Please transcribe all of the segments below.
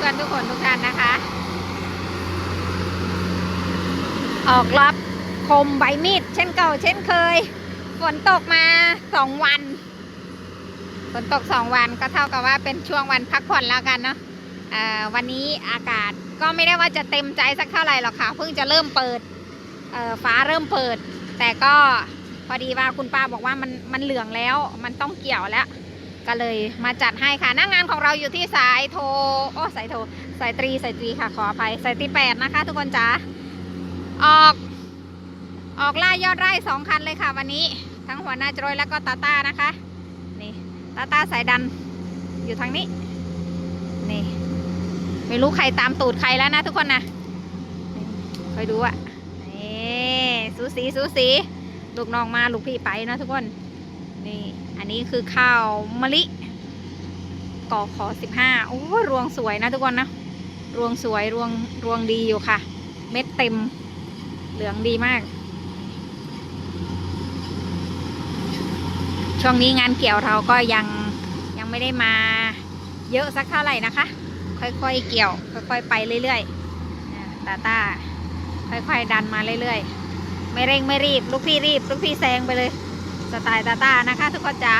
พื่อนๆทุกันทุกท่านนะคะ ออกรับคมใบมีดเช่นเก่า เช่นเคย ฝนตกมาสองวัน ฝนตกสองวันก็เท่ากับว่าเป็นช่วงวันพักผ่อนแล้วกันเนาะวันนี้อากาศก็ไม่ได้ว่าจะเต็มใจสักเท่าไหร่หรอกค่ะ เพิ่งจะเริ่มเปิดฟ้าเริ่มเปิด แต่ก็พอดีว่าคุณป้าบอกว่ามันมันเหลืองแล้ว มันต้องเกี่ยวแล้ว ก็เลยมาจัดให้ค่ะหน้างงานของเราอยู่ที่สายโทรโอ้สายโทรสายตรีสายตรีค่ะขออภัยสายตรีแปดนะคะ ทุกคนจ๋าออก ออกล่ายอดไร่สองคันเลยค่ะ วันนี้ทั้งหัวหน้าจรวยแล้วก็ตาต้านะคะนี่ตาต้าสายดันอยู่ทางนี้นี่ไม่รู้ใครตามตูดใครแล้วนะทุกคนนะคอยดูอะนี่สูสีสูสีลูกน้องมาลูกพี่ไปนะทุกคน นี่ อันนี้คือข้าวมะลิกอขอสิบห้าโอ้รวงสวยนะทุกคนนะ รวงสวยรวงรวงดีอยู่ค่ะ เม็ดเต็มเหลืองดีมาก ช่วงนี้งานเกี่ยวเราก็ยังยังไม่ได้มาเยอะสักเท่าไหร่นะคะ ค่อยๆเกี่ยว ค่อยๆไปเรื่อยๆอ่าตาตาค่อยๆดันมาเรื่อยๆ ไม่เร่งไม่รีบ ลูกพี่รีบ ลูกพี่แซงไปเลย สไตล์ตาตานะคะทุกคนจ้า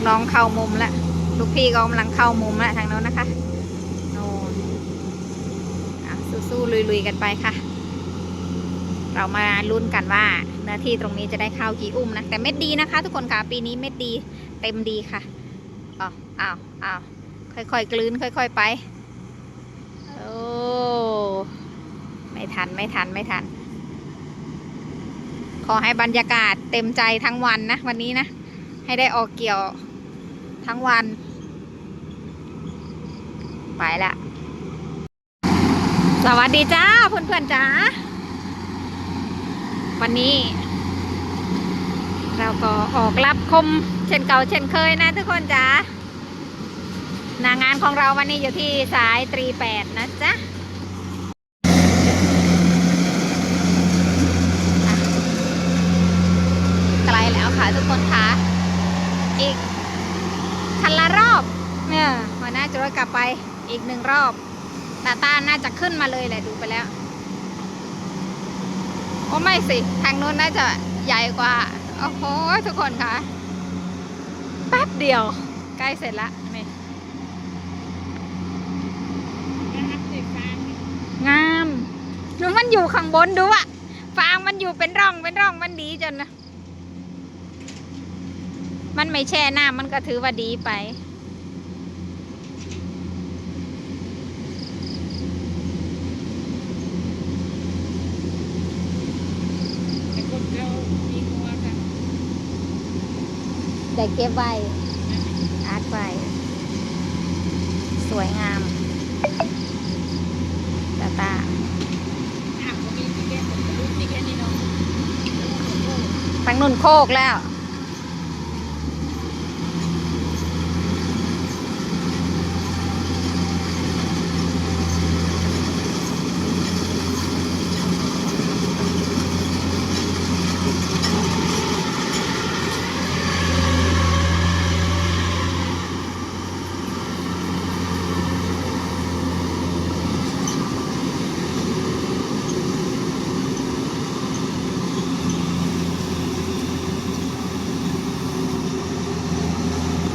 กน้องเข้ามุมแล้วลูกพี่ก็กำลังเข้ามุมแล้วทางโน้นนะคะโน่นสู้ๆลุยๆกันไปค่ะ เรามาลุ้นกันว่าเนื้อที่ตรงนี้จะได้ข้าวกี่อุ้มนะ แต่เม็ดดีนะคะ ทุกคนค่ะปีนี้เม็ดดีเต็มดีค่ะอ้าวอ้าวอ้าวค่อยๆกลืนค่อย ๆไปโอ้ไม่ทันไม่ทันไม่ทัน ขอให้บรรยากาศเต็มใจทั้งวันนะ วันนี้นะ ให้ได้ออกเกี่ยว ทั้งวัน ไปละสวัสดีจ้าเพื่อนๆจ้าวันนี้ เราก็ออกรับคมเช่นเก่าเช่นเคยนะทุกคนจ้านางงานของเราวันนี้อยู่ที่สายตรีแปดนะจ๊ะอะไกลแล้วค่ะทุกคนคะอีก คันละรอบเนี่ยหัวหน้าจะรถกลับไปอีกหนึ่งรอบตาตาน่าจะขึ้นมาเลยแหละดูไปแล้วโอ้ไม่สิ ทางนู้นน่าจะใหญ่กว่า โอ้โห ทุกคนคะแป๊บเดียว ใกล้เสร็จละนี่งามดูมันอยู่ข้างบนดูอะฟางมันอยู่เป็นร่องเป็นร่องมันดีจนนะ มันไม่แช่น้ำมันก็ถือว่าดีไปแต่เก็บไว้อาร์ตไว้สวยงามตาตาทางนุ่นโคกแล้ว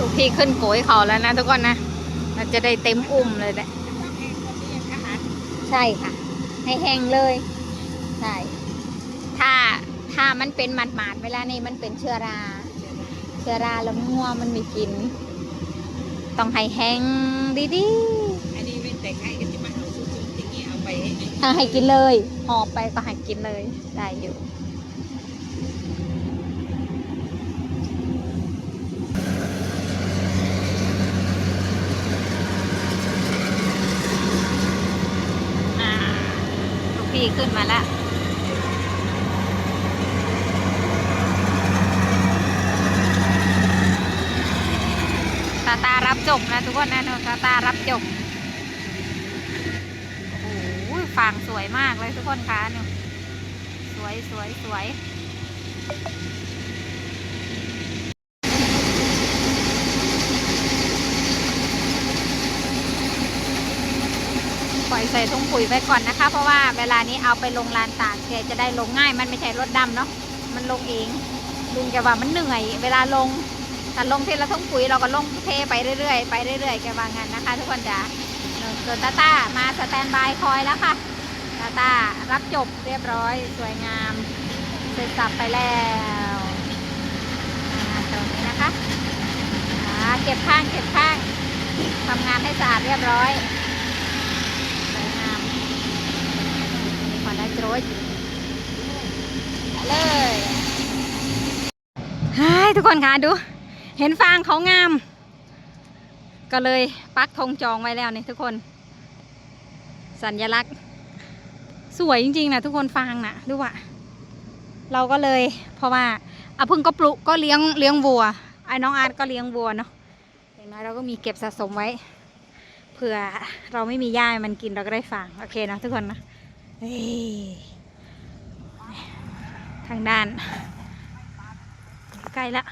ลูกพี่ขึ้นโกยเขาแล้วนะทุกคนนะมันจะได้เต็มอุ้มเลยแหละต้องเองคนนี้ยังทหารใช่ค่ะ ให้แห้งเลยใช่ถ้าถ้ามันเป็นหมาดหมาดๆเวลานี้มันเป็นเชื้อรา เชื้อราแล้วงัวมันไม่กิน ต้องให้แห้งดีอันนี้ไม่แต่งให้ถ้าให้กินเลยหอบไปก็ให้กินเลยได้อยู่ อ่าี่ขึ้นมาละตาตารับจบนะทุกคนนะหนูตาตารับจบโอ้โหฟางสวยมากเลยทุกคนคะเนี่ยสวยสวยสวย ปล่อย ใส่ถุงปุ๋ยไว้ก่อนนะคะ เพราะว่าเวลานี้เอาไปลงลานตากแกจะได้ลงง่าย มันไม่ใช่รถดำเนาะมันลงเองลุงแกว่ามันเหนื่อย เวลาลงถ้าลงเทละถุงปุ๋ยเราก็ลงเทไปเรื่อยๆไปเรื่อยๆแกว่างั้นนะคะ ทุกคนจ๋าส่วนตาต้ามาสแตนบายคอยแล้วค่ะตาต้ารับจบเรียบร้อยสวยงามเสร็จสับไปแล้วตรงนี้นะคะเก็บข้างเก็บข้างทำงานให้สะอาดเรียบร้อย สวยงามมีควันได้โจร ยเลยเฮ้ยทุกคนคะดู เห็นฟางเขางาม ก็เลยปักธงจองไว้แล้วนี่ทุกคน สัญลักษณ์ สวยจริงๆนะทุกคนฟางนะดูว่าเราก็เลย เพราะว่าอาพึ่งก็ปลุกก็เลี้ยงเลี้ยงวัวไอ้น้องอาร์ตก็เลี้ยงวัวเนาะอย่างน้อยเราก็มีเก็บสะสมไว้เผื่อเราไม่มีหญ้ามันกินเราก็ได้ฟางโอเคนะทุกคนนะ ทางด้าน ใกล้ละ